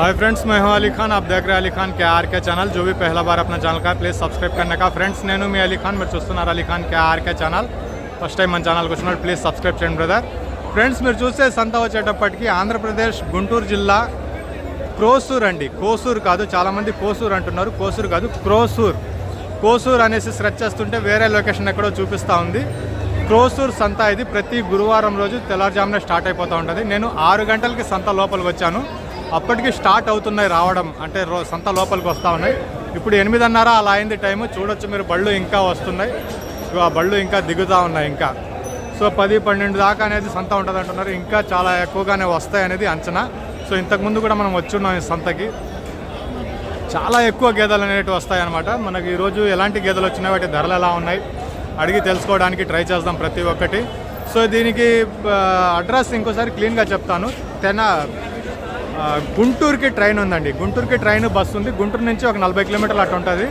Hi friends मैं हूं अली खान आप देख रहे हैं अली खान के आर के चैनल जो भी पहला बार अपना ఛానల్ का ప్లీజ్ సబ్స్క్రైబ్ करने का ఫ్రెండ్స్ నేను మీ అలీ ఖాన్ మీరు చూస్తున్నారు Ali Khan K RK channel first time మన ఛానల్కి వచ్చినప్పుడు ప్లీజ్ సబ్స్క్రైబ్ చేయండి బ్రదర్ ఫ్రెండ్స్ మీరు చూసే సంత వచ్చేటప్పటికి ఆంధ్రప్రదేశ్ గుంటూరు జిల్లా క్రోసూర్ అండి కోసూర్ కాదు చాలామంది కోసూర్ అంటున్నారు కోసూర్ కాదు క్రోసూర్ కోసూర్ అనేసి సెర్చ్ చేస్తుంటే వేరే లొకేషన్ ఎక్కడో చూపిస్తూ ఉంది క్రోసూర్ సంత ఇది ప్రతి గురువారం రోజు తెల్లారుజామున స్టార్ట్ అయిపోతూ ఉంటుంది నేను ఆరు గంటలకి సంత లోపలికి వచ్చాను అప్పటికి స్టార్ట్ అవుతున్నాయి రావడం అంటే రో సంత లోపలికి వస్తూ ఉన్నాయి. ఇప్పుడు ఎనిమిదిన్నర అలా అయింది టైము. చూడొచ్చు మీరు బళ్ళు ఇంకా వస్తున్నాయి. ఆ బళ్ళు ఇంకా దిగుతూ ఉన్నాయి ఇంకా. సో పది పన్నెండు దాకా అనేది సంత ఉంటుంది అంటున్నారు ఇంకా చాలా ఎక్కువగానే వస్తాయి అనేది అంచనా. సో ఇంతకుముందు కూడా మనం వచ్చున్నాం ఈ సంతకి. చాలా ఎక్కువ గేదెలు అనేవి వస్తాయి అనమాట మనకి ఈరోజు ఎలాంటి గేదెలు వచ్చినాయి వాటి ధరలు ఎలా ఉన్నాయి అడిగి తెలుసుకోవడానికి ట్రై చేద్దాం ప్రతి ఒక్కటి. సో దీనికి అడ్రస్ ఇంకోసారి క్లీన్గా చెప్తాను. తెన గుంటూరుకి ట్రైన్ ఉందండి. గుంటూరుకి ట్రైన్ బస్సు ఉంది. గుంటూరు నుంచి ఒక నలభై కిలోమీటర్లు అటు ఉంటుంది.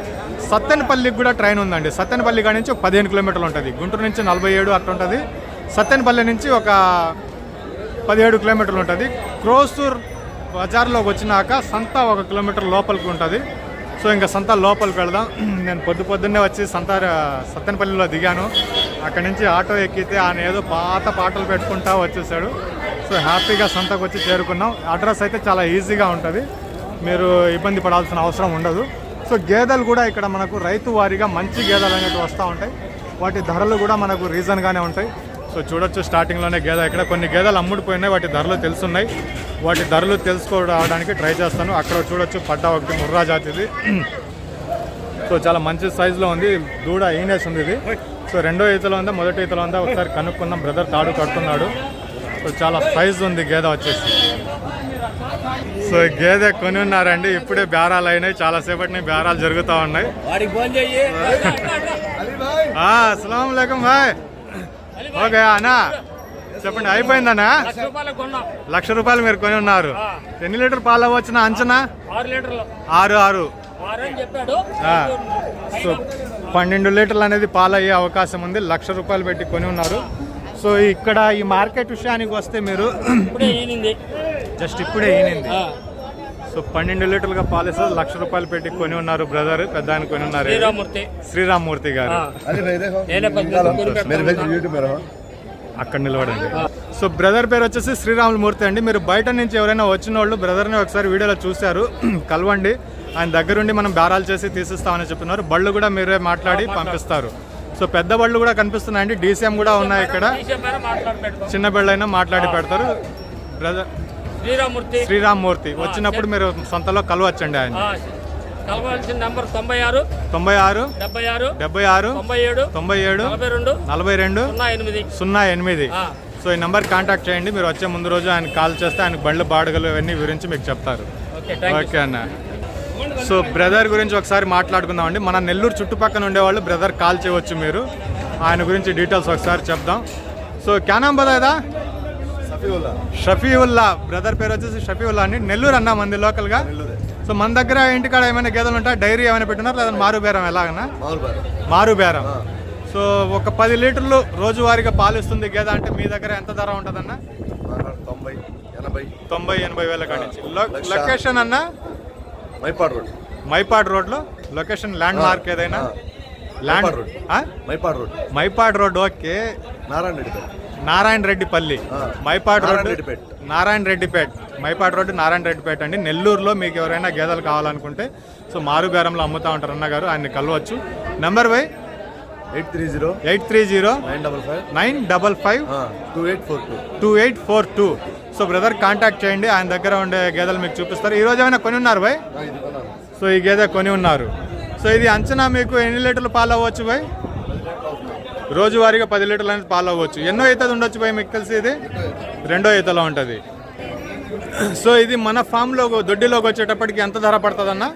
సత్తెనపల్లికి కూడా ట్రైన్ ఉందండి. సత్తెనపల్లి కాడి నుంచి ఒక పదిహేను కిలోమీటర్లు ఉంటుంది. గుంటూరు నుంచి నలభై ఏడు అటు ఉంటుంది. సత్తెనపల్లి నుంచి ఒక పదిహేడు కిలోమీటర్లు ఉంటుంది. క్రోసూర్ బజార్లోకి వచ్చినాక సంత ఒక కిలోమీటర్ లోపలికి ఉంటుంది. సో ఇంకా సంత లోపలికి వెళదాం. నేను పొద్దు పొద్దున్నే వచ్చి సంత సత్తెనపల్లిలో దిగాను. అక్కడి నుంచి ఆటో ఎక్కితే ఆయన ఏదో పాత పాటలు పెట్టుకుంటా వచ్చేసాడు. సో హ్యాపీగా సంతకు వచ్చి చేరుకున్నాం. అడ్రస్ అయితే చాలా ఈజీగా ఉంటుంది. మీరు ఇబ్బంది పడాల్సిన అవసరం ఉండదు. సో గేదెలు కూడా ఇక్కడ మనకు రైతు వారీగా మంచి గేదెలు అనేవి వస్తూ ఉంటాయి. వాటి ధరలు కూడా మనకు రీజన్గానే ఉంటాయి. సో చూడొచ్చు స్టార్టింగ్లోనే గేదె. ఇక్కడ కొన్ని గేదెలు అమ్ముడిపోయినాయి. వాటి ధరలు తెలుసున్నాయి. వాటి ధరలు తెలుసుకోవడానికి ట్రై చేస్తాను. అక్కడ చూడొచ్చు పడ్డ ఒకటి ముర్రా జాతిది. సో చాలా మంచి సైజులో ఉంది. దూడ ఈనేస్ ఉంది ఇది. సో రెండో ఈతలో ఉందా? మొదటి ఈతలో ఉందా? ఒకసారి కనుక్కుందాం. బ్రదర్ తాడు కడుతున్నాడు. సో చాలా సైజు ఉంది గేదె వచ్చేసి. సో గేదె కొని ఉన్నారండి ఇప్పుడే బేరాలు అయినాయి చాలాసేపటి బేరాలు జరుగుతూ ఉన్నాయి. అస్సలం భాయ్ ఓకే అన్నా చెప్పండి అయిపోయిందన్నా? లక్ష రూపాయలు మీరు కొని ఉన్నారు ఎన్ని లీటర్ పాలు వచ్చిన అంచనా? ఆరు ఆరు అని సో పన్నెండు లీటర్లు అనేది పాలు అయ్యే అవకాశం ఉంది. లక్ష రూపాయలు పెట్టి కొని ఉన్నారు సో ఇక్కడ ఈ మార్కెట్ విషయానికి వస్తే మీరు జస్ట్ ఇప్పుడే ఈనింది. సో పన్నెండు లీటర్లుగా పాలిస్తే లక్ష రూపాయలు పెట్టి కొని ఉన్నారు బ్రదర్ పెద్ద కొని ఉన్నారు. శ్రీరామ్మూర్తి గారు. అక్కడ నిలబడండి. సో బ్రదర్ పేరు వచ్చేసి శ్రీరాములమూర్తి అండి. మీరు బయట నుంచి ఎవరైనా వచ్చిన వాళ్ళు బ్రదర్ని ఒకసారి వీడియోలో చూశారు. కలవండి. ఆయన దగ్గరుండి మనం బేరాలు చేసి తీసిస్తామని చెప్తున్నారు బళ్ళు కూడా మీరే మాట్లాడి. పంపిస్తారు. సో పెద్ద బళ్ళు కూడా కనిపిస్తున్నాయండి. డీసీఎం కూడా ఉన్నాయి ఇక్కడ. చిన్న బళ్ళైనా మాట్లాడి పెడతారు. బ్రదర్ శ్రీరామూర్తి. శ్రీరామ్మూర్తి వచ్చినప్పుడు మీరు సొంతలో కలవచ్చండి ఆయన. ఆ, కలవాల్సిన నంబర్ తొంభై ఆరు. తొంభై ఆరు డెబ్బై ఆరు. డెబ్బై ఆరు తొంభై ఏడు. తొంభై ఏడు నలభై రెండు. నలభై రెండు సున్నా ఎనిమిది. సున్నా ఎనిమిది. ఆ, సో ఈ నెంబర్ కాంటాక్ట్ చేయండి. మీరు వచ్చే ముందు రోజు ఆయన కాల్ చేస్తే ఆయన బండ్లు బాడుగలు ఇవన్నీ గురించి మీకు చెప్తారు. ఓకే అన్న. సో బ్రదర్ గురించి ఒకసారి మాట్లాడుకుందామండి. మన నెల్లూరు చుట్టుపక్కల ఉండేవాళ్ళు బ్రదర్ కాల్ చేయవచ్చు మీరు. ఆయన గురించి డీటెయిల్స్ ఒకసారి చెప్దాం. సో క్యానాం బదాదా షఫీవుల్లా. బ్రదర్ పేరు వచ్చేసి షఫీవుల్లా అండి. నెల్లూరు అన్న మంది లోకల్గా? సో మన దగ్గర ఇంటికాడ ఏమైనా గేదెలు ఉంటా డైరీ ఏమైనా పెట్టినారు లేదా మారుబేరం ఎలాగన్నా మారుబేరం. సో ఒక పది లీటర్లు రోజువారీగా పాలిస్తుంది గేద అంటే మీ దగ్గర ఎంత ధర ఉంటుందన్న? తొంభై ఎనభై. తొంభై ఎనభై వేల కాడి నుంచి. లొకేషన్ అన్న? మైపాడ్ రోడ్. మైపాడ్ రోడ్లో? లొకేషన్ ల్యాండ్ మార్క్ ఏదైనా. Land road. Mypad road. Mypad road okay. Narayana Reddy Narayana Reddypalli. Mypad Narayana road Reddypet. Narayana Reddypet. Mypad road Narayana Reddypeta అండి. నెల్లూరులో మీకు ఎవరైనా గేదెలు కావాలనుకుంటే సో మారు బేరంలో అమ్ముతా ఉంటారు అన్నగారు ఆయన్ని కలవచ్చు. Number why? Eight three zero. Eight three zero. Nine double five. Nine double five. Two eight four two. Two eight four two. So brother contact చేయండి. ఆయన దగ్గర ఉండే గేదెలు మీకు చూపిస్తారు. ఈ రోజు ఏమైనా కొని ఉన్నారు కొన్నాను. సో ఈ గేదె కొని ఉన్నారు. సో ఇది అంచనా మీకు ఎన్ని లీటర్లు పాలు అవ్వచ్చు బాయ్ రోజువారీగా పది లీటర్లు అనేది పాలు అవ్వచ్చు ఎన్నో ఈతది ఉండొచ్చు బాయ్ మీకు తెలిసి ఇది? రెండో ఈతలో ఉంటుంది. సో ఇది మన ఫామ్లో దొడ్డిలోకి వచ్చేటప్పటికి ఎంత ధర పడుతుందన్న?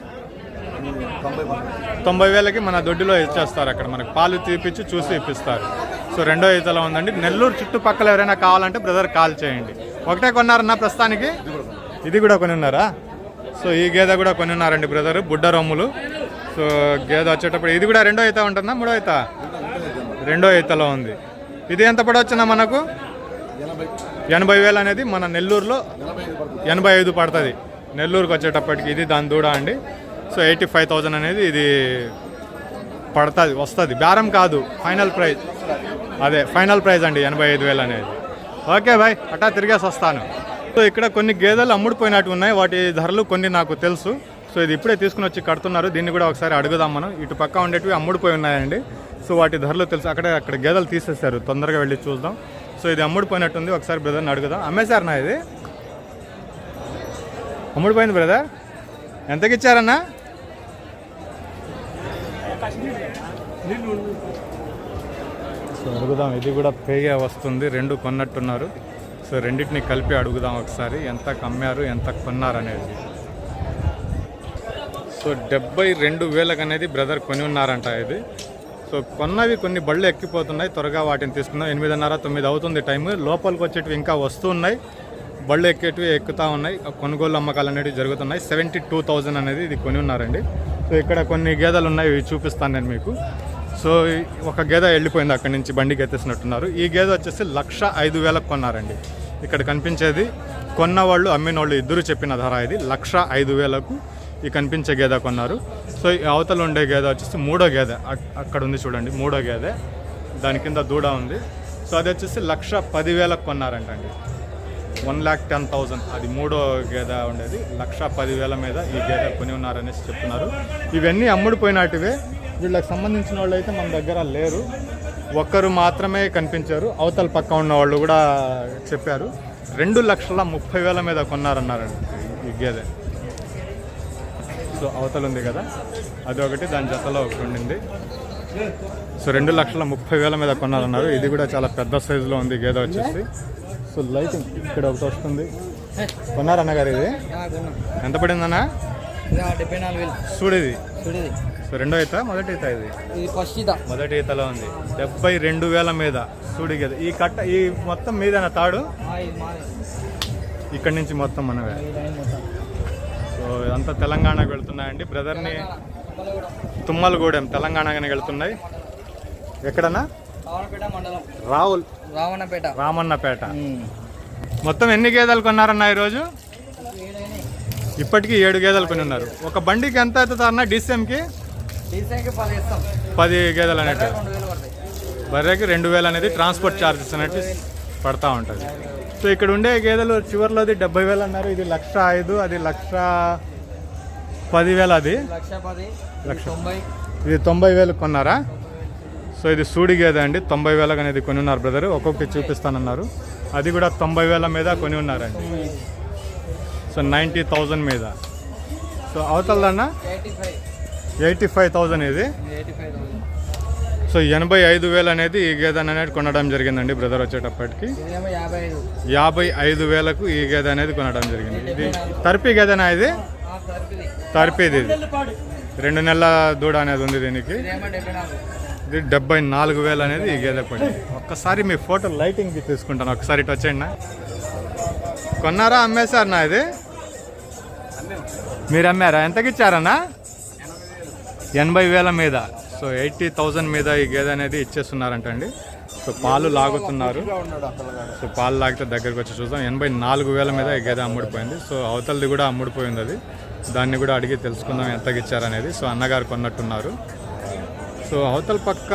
తొంభై వేలకి మన దొడ్డిలో ఇచ్చేస్తారు అక్కడ. మనకి పాలు తీపిచ్చి చూసి ఇప్పిస్తారు. సో రెండో ఈతలో ఉందండి. నెల్లూరు చుట్టుపక్కల ఎవరైనా కావాలంటే బ్రదర్ కాల్ చేయండి. ఒకటే కొన్నారన్న ప్రస్తుతానికి? ఇది కూడా కొని ఉన్నారా సో ఈ గేదె కూడా కొని ఉన్నారండి బ్రదర్ బుడ్డ రొమ్ములు. సో గేదె వచ్చేటప్పుడు ఇది కూడా రెండో ఈత ఉంటుందా మూడో ఈత? రెండో ఈతలో ఉంది. ఇది ఎంత పడవచ్చునా మనకు? ఎనభై వేలు అనేది మన నెల్లూరులో ఎనభై ఐదు పడుతుంది. నెల్లూరుకు వచ్చేటప్పటికి ఇది దాని దూడ అండి. సో ఎయిటీ ఫైవ్ థౌజండ్ అనేది ఇది పడుతుంది వస్తుంది. బేరం కాదు ఫైనల్ ప్రైజ్. అదే ఫైనల్ ప్రైజ్ అండి ఎనభై ఐదు వేలు అనేది. ఓకే భాయ్ అట్టా తిరిగేసి వస్తాను. సో ఇక్కడ కొన్ని గేదెలు అమ్ముడుపోయినట్టు ఉన్నాయి. వాటి ధరలు కొన్ని నాకు తెలుసు. సో ఇది ఇప్పుడే తీసుకుని వచ్చి కడుతున్నారు. దీన్ని కూడా ఒకసారి అడుగుదాం మనం. ఇటు పక్క ఉండేటివి అమ్ముడుపోయి ఉన్నాయండి. సో వాటి ధరలు తెలుసు. అక్కడ అక్కడ గేదెలు తీసేశారు. తొందరగా వెళ్ళి చూద్దాం. సో ఇది అమ్ముడుపోయినట్టుంది ఒకసారి బ్రదర్ని అడుగుదాం. అమ్మేశారు నా ఇది? అమ్ముడుపోయింది బ్రదర్? ఎంతకి ఇచ్చారన్నా సో అడుగుదాం. ఇది కూడా పేగే వస్తుంది. రెండు కొన్నట్టున్నారు. సో రెండింటిని కలిపి అడుగుదాం ఒకసారి. ఎంత కమ్మారు ఎంత కొన్నారు అనేది. సో డెబ్బై రెండు వేలకు అనేది బ్రదర్ కొని ఉన్నారంట ఇది. సో కొన్నవి కొన్ని బళ్ళు ఎక్కిపోతున్నాయి. త్వరగా వాటిని తీసుకుందాం. ఎనిమిదిన్నర తొమ్మిది అవుతుంది టైం లోపలికి వచ్చేటివి ఇంకా వస్తూ ఉన్నాయి. బళ్ళు ఎక్కేటివి ఎక్కుతా ఉన్నాయి. కొనుగోలు అమ్మకాలు అనేవి జరుగుతున్నాయి. సెవెంటీ టూ థౌజండ్ అనేది ఇది కొని ఉన్నారండి. సో ఇక్కడ కొన్ని గేదెలు ఉన్నాయి. ఇవి చూపిస్తాను నేను మీకు. సో ఈ- ఒక గేదె వెళ్ళిపోయింది అక్కడి నుంచి బండికి ఎత్తేసినట్టున్నారు. ఈ గేదె వచ్చేసి లక్ష ఐదు వేలకు కొన్నారండి. ఇక్కడ కనిపించేది కొన్నవాళ్ళు అమ్మినోళ్ళు ఇద్దరు చెప్పిన ధర ఇది. లక్ష ఐదు వేలకు ఈ కనిపించే గేదె కొన్నారు. సో ఈ అవతల ఉండే గేదె వచ్చేసి మూడో గేదె. అక్కడ ఉంది చూడండి మూడో గేదె. దాని కింద దూడ ఉంది. సో అది వచ్చేసి లక్ష పదివేలకు కొన్నారంటండి. వన్ ల్యాక్ టెన్ థౌజండ్ అది మూడో గేదె ఉండేది. లక్ష పదివేల మీద ఈ గేదె కొని ఉన్నారనేసి చెప్తున్నారు. ఇవన్నీ అమ్ముడుపోయినటివే వీళ్ళకి సంబంధించిన వాళ్ళు అయితే మన దగ్గర లేరు. ఒక్కరు మాత్రమే కనిపించారు. అవతల పక్క ఉన్న వాళ్ళు కూడా చెప్పారు. రెండు లక్షల ముప్పై వేల మీద కొన్నారన్నారండి ఈ గేదె. సో అవతల ఉంది కదా. అది ఒకటి దాని జతలో ఒకటి ఉండింది. సో రెండు లక్షల ముప్పై వేల మీద కొన్నారన్నారు. ఇది కూడా చాలా పెద్ద సైజులో ఉంది గేదె వచ్చేసి. సో లైటింగ్ ఇక్కడ ఒకటి వస్తుంది. కొన్నారన్న గారు ఇది? ఎంత పడిందన్నా? డెబ్బై నాలుగు వేలు. చూడు ఇది చూడేది సో రెండో ఈత మొదటి ఈత ఇది? ఇది ఫస్ట్ ఇదా మొదటి ఈతలో ఉంది. డెబ్బై రెండు వేల మీద చూడు గేదె ఈ కట్ట ఈ మొత్తం మీదన తాడు? ఇక్కడి నుంచి మొత్తం మనవే. సో ఇదంతా తెలంగాణకు వెళ్తున్నాయండి. బ్రదర్ని తుమ్మలగూడెం తెలంగాణగానే వెళ్తున్నాయి. ఎక్కడన్నా? రావణపేట మండలం. రావుల్. రావణపేట. రామన్నపేట. మొత్తం ఎన్ని గేదెలు కొన్నారన్న ఈరోజు? ఇప్పటికీ ఏడు గేదెలు కొని ఉన్నారు. ఒక బండికి ఎంత అవుతుందన్న డిసిఎంకి డీసెంట్కి పది గేదెలు పడతాయి. బర్రెకి రెండు వేలు అనేది ట్రాన్స్పోర్ట్ ఛార్జెస్ అనేవి పడతా ఉంటుంది. సో ఇక్కడ ఉండే గేదెలు చివరిలోది డెబ్బై వేలు అన్నారు. ఇది లక్ష ఐదు అది లక్ష పదివేలు అది. లక్ష పది లక్ష. తొంభై. ఇది తొంభై వేలు కొన్నారా? సో ఇది సూడి గేదె అండి. తొంభై వేలకు అనేది కొని ఉన్నారు బ్రదర్. ఒక్కొక్కటి చూపిస్తానన్నారు. అది కూడా తొంభై వేల మీద కొని ఉన్నారండి. సో నైంటీ థౌజండ్ మీద. సో అవతలదన్న ఎయిటీ ఫైవ్ థౌజండ్ ఇది. సో ఎనభై ఐదు వేలు అనేది ఈ గేదె అనేది కొనడం జరిగిందండి బ్రదర్ వచ్చేటప్పటికి. యాభై ఐదు వేలకు ఈ గేదె అనేది కొనడం జరిగింది. ఇది తరిపి గేదెనా ఇది? తరిపిది. ఇది రెండు నెలల దూడ అనేది ఉంది దీనికి. ఇది డెబ్బై నాలుగు వేలు అనేది ఈ గేదె పండి ఒక్కసారి మీ ఫోటో లైటింగ్ తీసుకుంటాను. ఒకసారి ఇటు వచ్చేయండి కొన్నారా? అమ్మేశారు నా ఇది? మీరు అమ్మారా? ఎంతకి ఇచ్చారన్నా? ఎనభై వేల మీద. సో ఎయిటీ థౌజండ్ మీద ఈ గేదె అనేది ఇచ్చేస్తున్నారంటండి. సో పాలు లాగుతున్నారు. సో పాలు లాగితే దగ్గరికి వచ్చి చూద్దాం. ఎనభై నాలుగు వేల మీద ఈ గేదె అమ్ముడిపోయింది. సో అవతలది కూడా అమ్ముడిపోయింది అది. దాన్ని కూడా అడిగి తెలుసుకుందాం ఎంతకి ఇచ్చారనేది. సో అన్నగారు కొన్నట్టున్నారు. సో అవతల పక్క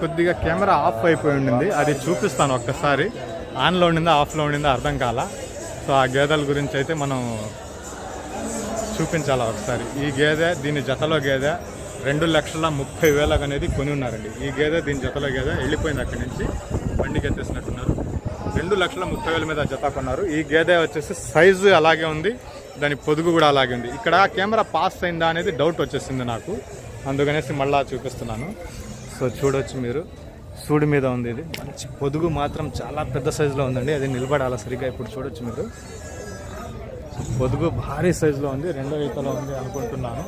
కొద్దిగా కెమెరా ఆఫ్ అయిపోయి ఉండింది. అది చూపిస్తాను ఒక్కసారి. ఆన్లో ఉండిందా ఆఫ్లో ఉండిందా అర్థం కాల. సో ఆ గేదెల గురించి అయితే మనం చూపించాలా ఒకసారి. ఈ గేదె దీని జతలో గేదె రెండు లక్షల ముప్పై వేలకు అనేది కొని ఉన్నారండి. ఈ గేదె దీని జతలో గేదె వెళ్ళిపోయింది అక్కడి నుంచి. బండికి ఎత్తేసినట్టున్నారు. రెండు లక్షల ముప్పై వేల మీద జత కొన్నారు. ఈ గేదె వచ్చేసి సైజు అలాగే ఉంది. దాని పొదుగు కూడా అలాగే ఉంది. ఇక్కడ కెమెరా పాస్ అయిందా అనేది డౌట్ వచ్చేసింది నాకు. అందుకనేసి మళ్ళీ చూపిస్తున్నాను. సో చూడొచ్చు మీరు. సూడి మీద ఉంది ఇది. మంచి పొదుగు మాత్రం చాలా పెద్ద సైజులో ఉందండి. అది నిలబడాలి సరిగ్గా ఇప్పుడు చూడొచ్చు మీరు. పొదుగు భారీ సైజులో ఉంది. రెండో ఈతలో ఉంది అనుకుంటున్నాను.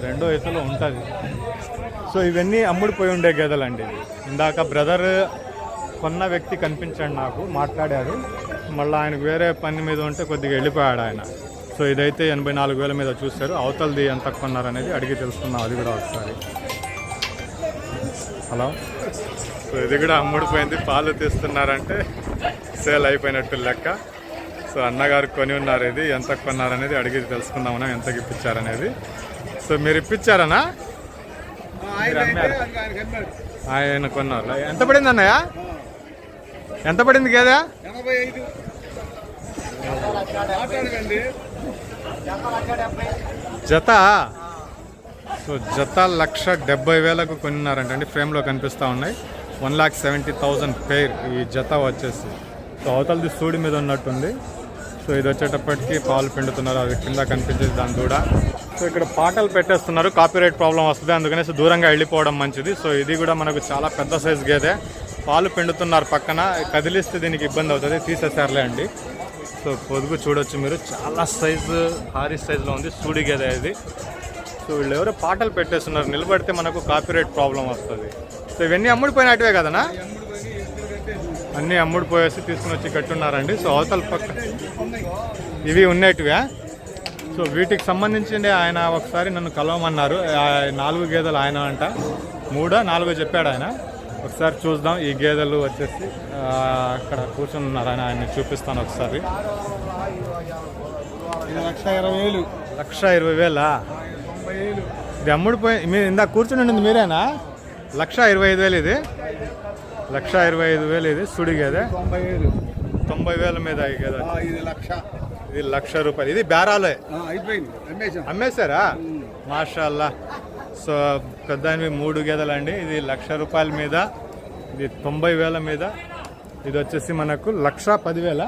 రెండో ఈతలో ఉంటుంది. సో ఇవన్నీ అమ్ముడిపోయి ఉండే గేదెలండి ఇందాక బ్రదర్ కొన్న వ్యక్తి కనిపించాడు నాకు మాట్లాడాడు. మళ్ళీ ఆయనకు వేరే పని మీద ఉంటే కొద్దిగా వెళ్ళిపోయాడు ఆయన. సో ఇదైతే ఎనభై నాలుగు వేల మీద చూశారు. అవతలది ఎంత కొన్నారనేది అడిగి తెలుసుకున్నాం అది కూడా ఒకసారి. హలో? సో ఇది కూడా అమ్ముడిపోయింది. పాలు తీస్తున్నారంటే సేల్ అయిపోయినట్టు లెక్క. సో అన్నగారు కొని ఉన్నారు ఇది. ఎంత కొన్నారు అనేది అడిగి తెలుసుకుందాం మనం ఎంతకి ఇప్పించారనేది సో మీరు ఇప్పించారనా. ఆయన కొన్నారు. ఎంత పడింది అన్నయ్య? ఎంత పడింది గేదె? జత? సో జత లక్ష డెబ్బై వేలకు కొన్నారంట అండి. ఫ్రేమ్లో కనిపిస్తూ ఉన్నాయి. One lakh seventy thousand pair ఈ జత వచ్చేసి. సో అవతలది సూడి మీద ఉన్నట్టుంది. సో ఇది వచ్చేటప్పటికి పాలు పిండుతున్నారు. అది కింద కనిపించేది దాని దూడ. సో ఇక్కడ పాటలు పెట్టేస్తున్నారు. కాపీరైట్ ప్రాబ్లం వస్తుంది. అందుకనేసి దూరంగా వెళ్ళిపోవడం మంచిది. సో ఇది కూడా మనకు చాలా పెద్ద సైజ్ గేదే. పాలు పిండుతున్నారు పక్కన. కదిలిస్తే దీనికి ఇబ్బంది అవుతుంది. తీసేసారులే అండి. సో పొదుగు చూడొచ్చు మీరు. చాలా సైజు భారీ సైజులో ఉంది. సూడి గేదె ఇది. సో వీళ్ళు ఎవరో పాటలు పెట్టేస్తున్నారు. నిలబడితే మనకు కాపీరైట్ ప్రాబ్లం వస్తుంది. సో ఇవన్నీ అమ్ముడిపోయినట్టువే కదనా? అన్నీ అమ్ముడిపోయేసి తీసుకుని వచ్చి కట్టున్నారండి. సో అవతల పక్క ఇవి ఉన్నట్టువే. సో వీటికి సంబంధించి ఆయన ఒకసారి నన్ను కలవమన్నారు. నాలుగు గేదెలు ఆయన అంట. మూడో నాలుగో చెప్పాడు ఆయన. ఒకసారి చూద్దాం. ఈ గేదెలు వచ్చేసి అక్కడ కూర్చొని ఉన్నారు ఆయన ఆయన్ని చూపిస్తాను ఒకసారి. లక్ష ఇరవై వేలు. లక్ష ఇరవై వేలా? ఇది అమ్ముడిపోయి మీరు ఇందాక కూర్చుని ఉండింది మీరేనా? లక్ష ఇరవై ఐదు వేలు ఇది. లక్ష ఇరవై ఐదు వేలు ఇది సుడి గేదె. తొంభై వేలు. తొంభై వేల మీద ఈ గేదె ఇది లక్ష. ఇది లక్ష రూపాయలు. ఇది బేరాలే. అమ్మేశారా? మాషాల్లా. సో పెద్ద మూడు గేదెలు అండి. ఇది లక్ష రూపాయల మీద ఇది తొంభై వేల మీద. ఇది వచ్చేసి మనకు లక్ష పదివేల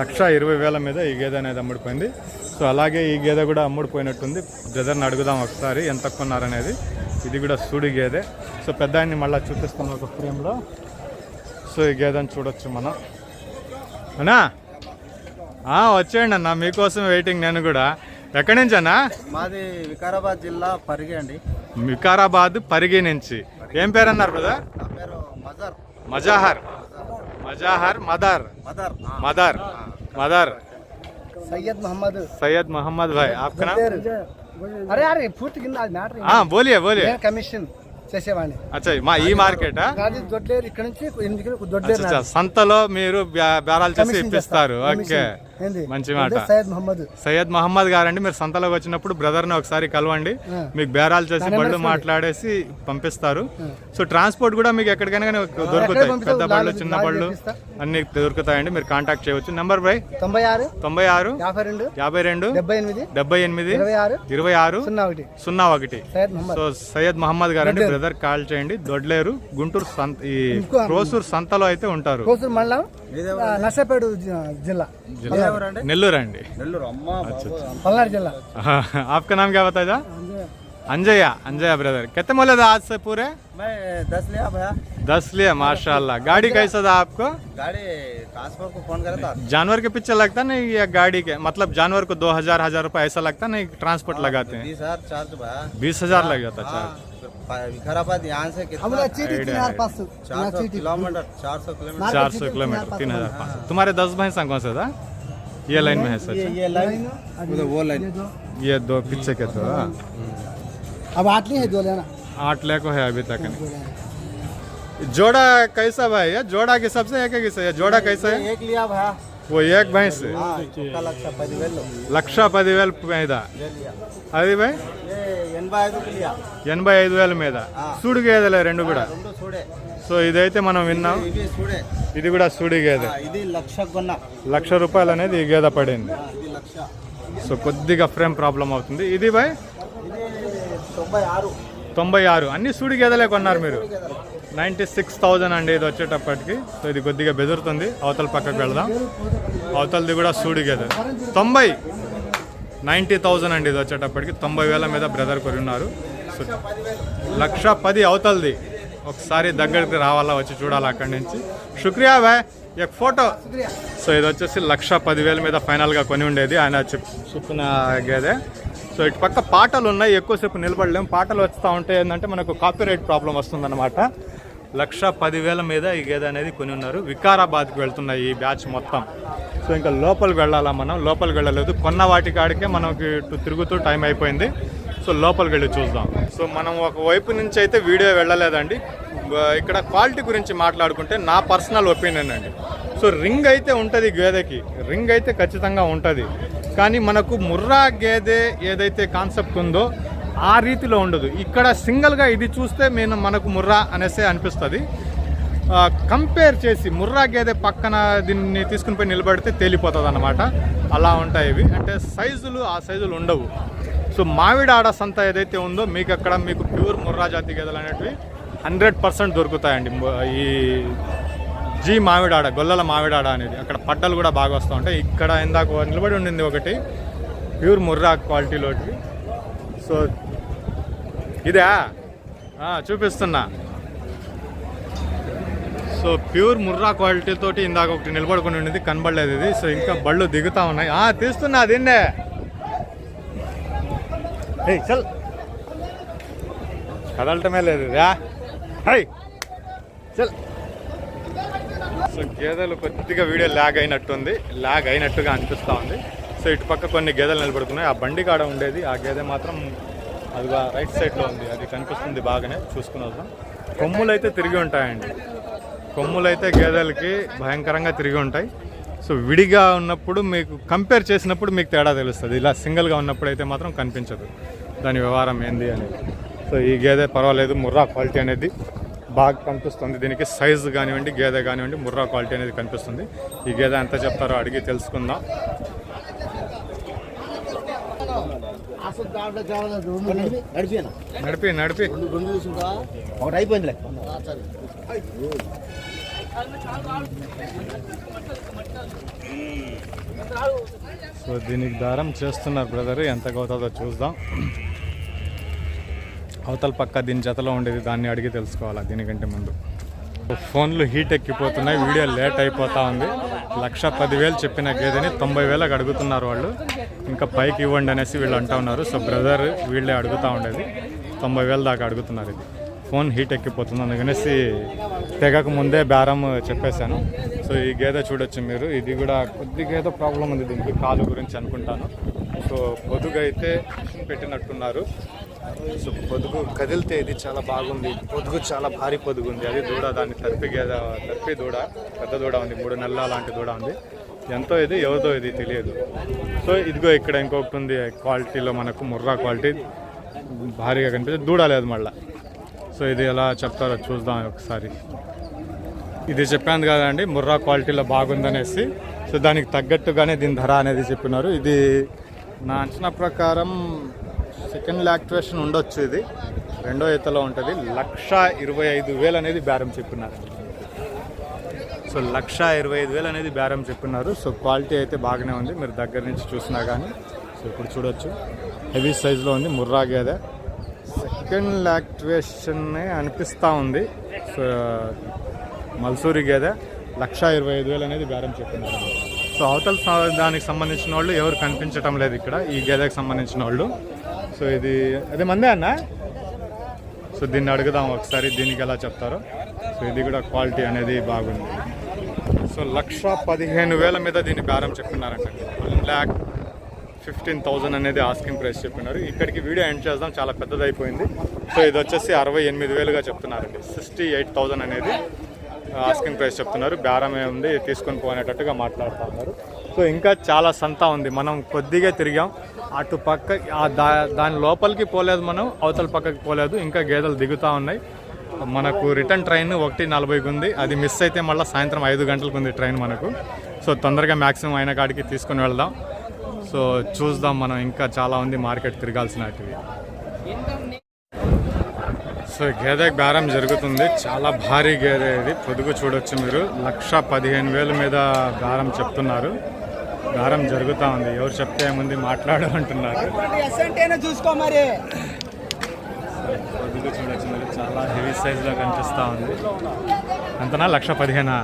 లక్ష ఇరవై వేల మీద ఈ గేదె అనేది అమ్ముడిపోయింది. సో అలాగే ఈ గేదె కూడా అమ్ముడిపోయినట్టుంది. బ్రదర్ని అడుగుదాం ఒకసారి ఎంత కొన్నారనేది. ఇది కూడా సూడి గేదె. సో పెద్ద ఆయన్ని మళ్ళీ చూపిస్తాం ఒక ఫ్రేమ్లో. సో ఈ గేదెని చూడొచ్చు మనం. అవునా వచ్చేయండి అన్న మీకోసం వెయిటింగ్ నేను కూడా. ఎక్కడి నుంచి అన్నా మాది వికారాబాద్ జిల్లా పరిగి అండి వికారాబాద్ పరిగి నుంచి ఏం పేరు అన్నారు బ్రదర్ నా పేరు మజర్ Mazhar మజాహర్ mother mother mother mother Syed Mohammad Syed Mohammad भाई आपका नाम अरे यार फूट కింద అది మ్యాటర్ हाँ बोलिए बोलिए నేను కమిషన్ చేసేవాడిని अच्छा మా ఈ మార్కెట్ నాది దొడ్లేరు ఇక్కడ నుంచి ఎనిమిది కిలో దొడ్లేరు అచ్చా సంతలో మీరు బ్యా- బేరాలు చేసి కమిషన్ ఇప్పిస్తారు చేస్తా. Okay commission. మంచి మాట. సయ్యద్ మొహమ్మద్. గారండి మీరు సంతలోకి వచ్చినప్పుడు బ్రదర్ని ఒకసారి కలవండి. మీకు బేరాలు చేసి బళ్ళు. మాట్లాడేసి పంపిస్తారు. సో ట్రాన్స్పోర్ట్ కూడా మీకు ఎక్కడికైనా కానీ ఎక్కడ దొరుకుతాయి? పెద్ద బళ్ళు చిన్న బళ్ళు. అన్ని దొరుకుతాయండి. మీరు కాంటాక్ట్ చేయవచ్చు. నెంబర్ బై? తొంభై ఆరు తొంభై ఆరు యాభై రెండు డెబ్బై ఎనిమిది ఇరవై ఆరు సున్నా ఒకటి. సో సయ్యద్ మహమ్మద్ గారండి. బ్రదర్ కాల్ చేయండి. దొడ్లేరు గుంటూరు సంత ఈ రోసూరు సంతలో అయితే ఉంటారు. నర్సాపేట జి- జిల్లా నెల్లూరు అండి నెల్లూరు అమ్మ పల్నాడు జిల్లా आपका नाम क्या बताया अंजया अंजया ब्रदर कितने मोले था आज से पूरे मैं दस लिया भैया दस लिए माशाल्लाह गाड़ी कैसा था आपको गाड़ी ट्रांसफर को फोन करे था जानवर के पीछे लगता नहीं या गाड़ी के मतलब जानवर को दो हजार हजार रुपए ऐसा लगता नहीं ट्रांसपोर्ट लगाते हैं बीस हजार चार्ज भैया बीस हजार लग जाता चार्ज चार सौ किलोमीटर तीन हज़ार पाँच सौ। तुम्हारे दस भैंस कौन सा था? ये लाइन में है सर ये लाइन तो वो लाइन। ये दो पीछे के तो अब आठ है जो लेना। आठ लाख है अभी तक। नहीं जोड़ा कैसा भाई? है जोड़ा के सबसे एक है जोड़ा कैसा है? एक लिया भाई हाँ। वो एक भैंस लक्षा पदिवेल। पैदा अरे भाई। ఎనభై ఐదు వేల మీద. సూడి గేదెలే రెండు కూడా. సో ఇదైతే మనం విన్నాం. ఇది కూడా సూడి గేదె లక్ష రూపాయలు అనేది ఈ గేదె పడింది. సో కొద్దిగా ఫ్రేమ్ ప్రాబ్లం అవుతుంది. ఇది బాయ్ తొంభై ఆరు. అన్ని సూడి గేదెలే కొన్నారు మీరు. నైంటీ సిక్స్ థౌజండ్ అండి ఇది వచ్చేటప్పటికి. సో ఇది కొద్దిగా బెదురుతుంది. అవతల పక్కకు వెళదాం. అవతలది కూడా సూడి గేదె తొంభై నైంటీ థౌజండ్ అండి ఇది వచ్చేటప్పటికి. తొంభై వేల మీద బ్రదర్ కొని ఉన్నారు. సో లక్ష పది అవతలది. ఒకసారి దగ్గరికి రావాలా వచ్చి చూడాలి అక్కడి నుంచి. శుక్రియా బాయ్ ఒక ఫోటో. సో ఇది వచ్చేసి లక్ష పదివేల మీద ఫైనల్గా కొని ఉండేది. ఆయన చెప్పిన గేదె. సో ఇటు పక్క పాటలు ఉన్నాయి. ఎక్కువసేపు నిలబడలేము పాటలు వస్తూ ఉంటే ఏంటంటే మనకు కాపీరైట్ ప్రాబ్లం వస్తుందన్నమాట. లక్ష పదివేల మీద ఈ గేదె అనేది కొని ఉన్నారు. వికారాబాద్కి వెళ్తున్నాయి ఈ బ్యాచ్ మొత్తం. సో ఇంకా లోపలికి వెళ్ళాలా మనం? లోపలికి వెళ్ళలేదు. కొన్న వాటి కాడికే మనకి ఇటు తిరుగుతూ టైం అయిపోయింది. సో లోపలికి వెళ్ళి చూద్దాం. సో మనం ఒక వైపు నుంచి అయితే వీడియో వెళ్ళలేదండి. ఇక్కడ క్వాలిటీ గురించి మాట్లాడుకుంటే నా పర్సనల్ ఒపీనియన్ అండి. సో రింగ్ అయితే ఉంటుంది గేదెకి. రింగ్ అయితే ఖచ్చితంగా ఉంటుంది. కానీ మనకు ముర్రా గేదె ఏదైతే కాన్సెప్ట్ ఉందో ఆ రీతిలో ఉండదు. ఇక్కడ సింగిల్గా ఇది చూస్తే మేము మనకు ముర్రా అనేసి అనిపిస్తుంది. కంపేర్ చేసి ముర్రా గేదె పక్కన దీన్ని తీసుకుని పోయి నిలబడితే తేలిపోతుంది అనమాట అలా ఉంటాయి ఇవి. అంటే సైజులు ఆ సైజులు ఉండవు. సో మామిడి ఆడ సంత ఏదైతే ఉందో మీకు అక్కడ మీకు ప్యూర్ ముర్రా జాతి గేదెలు అనేటివి హండ్రెడ్ పర్సెంట్ దొరుకుతాయండి. ఈ జీ మామిడాడ గొల్లల మామిడాడ అనేది. అక్కడ పడ్డలు కూడా బాగా వస్తూ ఉంటాయి. ఇక్కడ ఇందాక నిలబడి ఉండింది ఒకటి. ప్యూర్ ముర్రా క్వాలిటీలోటివి. సో ఇదే? చూపిస్తున్నా. సో ప్యూర్ ముర్రా క్వాలిటీ తోటి ఇందాక ఒకటి నిలబడుకుని ఉండింది కనబడలేదు ఇది. సో ఇంకా బళ్ళు దిగుతా ఉన్నాయి. ఆ, తీస్తున్నా దీన్నే. ఏయ్ చల్. కదలటమే లేదు రా హై. చల్. సో గేదెలు కొద్దిగా వీడియో ల్యాగ్ అయినట్టుంది. ల్యాగ్ అయినట్టుగా అనిపిస్తూ ఉంది. సో ఇటు పక్క కొన్ని గేదెలు నిలబడుతున్నాయి ఆ బండి కాడ ఉండేది. ఆ గేదె మాత్రం అది రైట్ సైడ్లో ఉంది. అది కనిపిస్తుంది బాగానే. చూసుకుని వద్దాం. కొమ్ములు అయితే తిరిగి ఉంటాయండి. కొమ్ములు అయితే గేదెలకి భయంకరంగా తిరిగి ఉంటాయి. సో విడిగా ఉన్నప్పుడు మీకు కంపేర్ చేసినప్పుడు మీకు తేడా తెలుస్తుంది. ఇలా సింగిల్గా ఉన్నప్పుడు అయితే మాత్రం కనిపించదు. దాని వ్యవహారం ఏంది అనేది. సో ఈ గేదె పర్వాలేదు. ముర్రా క్వాలిటీ అనేది బాగా కనిపిస్తుంది. దీనికి సైజు కానివ్వండి గేదె కానివ్వండి ముర్రా క్వాలిటీ అనేది కనిపిస్తుంది. ఈ గేదె ఎంత చెప్తారో అడిగి తెలుసుకుందాం. నడిపి నడిపి. ఒకటి అయిపోయిందిలే. సో దీనికి దారం చేస్తున్నారు బ్రదర్ ఎంత అవుతుందో చూద్దాం. అవతల పక్క దీని జతలో ఉండేది దాన్ని అడిగి తెలుసుకోవాలా దీనికంటే ముందు. ఫోన్లు హీట్ ఎక్కిపోతున్నాయి వీడియో లేట్ అయిపోతా ఉంది. లక్ష పదివేలు చెప్పిన గేదెని తొంభై వేలకు అడుగుతున్నారు వాళ్ళు. ఇంకా పైకి ఇవ్వండి అనేసి వీళ్ళు అంటా ఉన్నారు. సో బ్రదర్ వీళ్ళే అడుగుతూ ఉండేది. తొంభై వేలు దాకా అడుగుతున్నారు ఇది. ఫోన్ హీట్ ఎక్కిపోతుంది. అందుకనేసి తెగకు ముందే బేరం చెప్పేశాను. సో ఈ గేదె చూడొచ్చు మీరు. ఇది కూడా కొద్దిగా ఏదో ప్రాబ్లం ఉంది దీనికి కాలు గురించి అనుకుంటాను. సో పొదుగు అయితే పెట్టినట్టున్నారు. సో పొదుగు కదిలితే ఇది చాలా బాగుంది. పొదుగు చాలా భారీ పొదుగు ఉంది. అది దూడ దాన్ని తరిపి గేద తరిపి దూడ పెద్ద దూడ ఉంది. మూడు నెలల లాంటి దూడ ఉంది. ఎంతో ఇది ఎవరిదో ఇది తెలియదు. సో ఇదిగో ఇక్కడ ఇంకొకటి ఉంది క్వాలిటీలో మనకు ముర్రా క్వాలిటీ. భారీగా కనిపిస్తుంది. దూడ లేదు మళ్ళీ. సో ఇది ఎలా చెప్తారో చూద్దాం ఒకసారి. ఇది చెప్పాను కదండి ముర్రా క్వాలిటీలో బాగుందనేసి. సో దానికి తగ్గట్టుగానే దీని ధర అనేది చెప్పినారు. ఇది నా అంచనా ప్రకారం సెకండ్ లాక్టివేషన్ ఉండొచ్చు ఇది. రెండో ఈతలో ఉంటుంది. లక్ష ఇరవై ఐదు వేలు అనేది బేరం చెప్పినారు సో లక్ష ఇరవై ఐదు వేలు అనేది బేరం చెప్పినారు సో క్వాలిటీ అయితే బాగానే ఉంది. మీరు దగ్గర నుంచి చూసినా కానీ సో ఇప్పుడు చూడొచ్చు. హెవీ సైజులో ఉంది. ముర్రా గేదె సెకండ్ లాక్టివేషన్ అనిపిస్తూ ఉంది. సో మల్సూరి గేదె లక్ష ఇరవై ఐదు వేలు అనేది బేరం చెప్పినారు సో అవతల దానికి సంబంధించిన వాళ్ళు ఎవరు కనిపించటం లేదు ఇక్కడ. ఈ గేదెకి సంబంధించిన వాళ్ళు. సో ఇది అది మందే అన్న? సో దీన్ని అడుగుదాం ఒకసారి దీనికి ఎలా చెప్తారో. సో ఇది కూడా క్వాలిటీ అనేది బాగుంది. సో లక్ష పదిహేను వేల మీద దీన్ని బేరం చెప్పినారంట వన్ ల్యాక్ ఫిఫ్టీన్ థౌజండ్ అనేది ఆస్కింగ్ ప్రైస్ చెప్పినారు. ఇక్కడికి వీడియో ఎండ్ చేద్దాం చాలా పెద్దదైపోయింది. సో ఇది వచ్చేసి అరవై ఎనిమిది వేలుగా చెప్తున్నారండి. సిక్స్టీ ఎయిట్ థౌజండ్ అనేది ఆస్కింగ్ ప్రైస్ చెప్తున్నారు. బేరమే ఉంది తీసుకొని పోనేటట్టుగా మాట్లాడుతూ ఉన్నారు సో ఇంకా చాలా సంత ఉంది. మనం కొద్దిగా తిరిగాం. అటు పక్క దాని లోపలికి పోలేదు మనం అవతల పక్కకి పోలేదు ఇంకా గేదెలు దిగుతూ ఉన్నాయి. మనకు రిటర్న్ ట్రైన్ ఒకటి నలభైకి ఉంది. అది మిస్ అయితే మళ్ళీ సాయంత్రం ఐదు గంటలకు ఉంది ట్రైన్ మనకు. సో తొందరగా మ్యాక్సిమం అయిన కాడికి తీసుకొని వెళ్దాం. సో చూద్దాం మనం ఇంకా చాలా ఉంది మార్కెట్ తిరగాల్సినటివి సో గేదె బేరం జరుగుతుంది. చాలా భారీ గేదె ఇది. పొదుగు చూడొచ్చు మీరు. లక్ష పదిహేను వేల మీద బేరం చెప్తున్నారు. బేరం జరుగుతూ ఉంది. ఎవరు చెప్తే ఏముంది మాట్లాడు అంటున్నారు. చూసుకో మరి. పొదుగు చూడొచ్చు మీరు చాలా హెవీ సైజులో కనిపిస్తూ ఉంది. ఎంతనా? లక్ష పదిహేనా?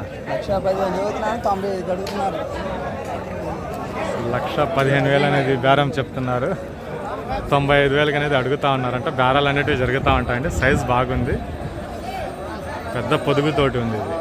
లక్ష పదిహేను వేలు అనేది బేరం చెప్తున్నారు. తొంభై ఐదు వేలకి అనేది అడుగుతా ఉన్నారంట. బేరాలు అనేటివి జరుగుతూ ఉంటాయండి. సైజ్ బాగుంది. పెద్ద పొదుగుతోటి ఉంది ఇది.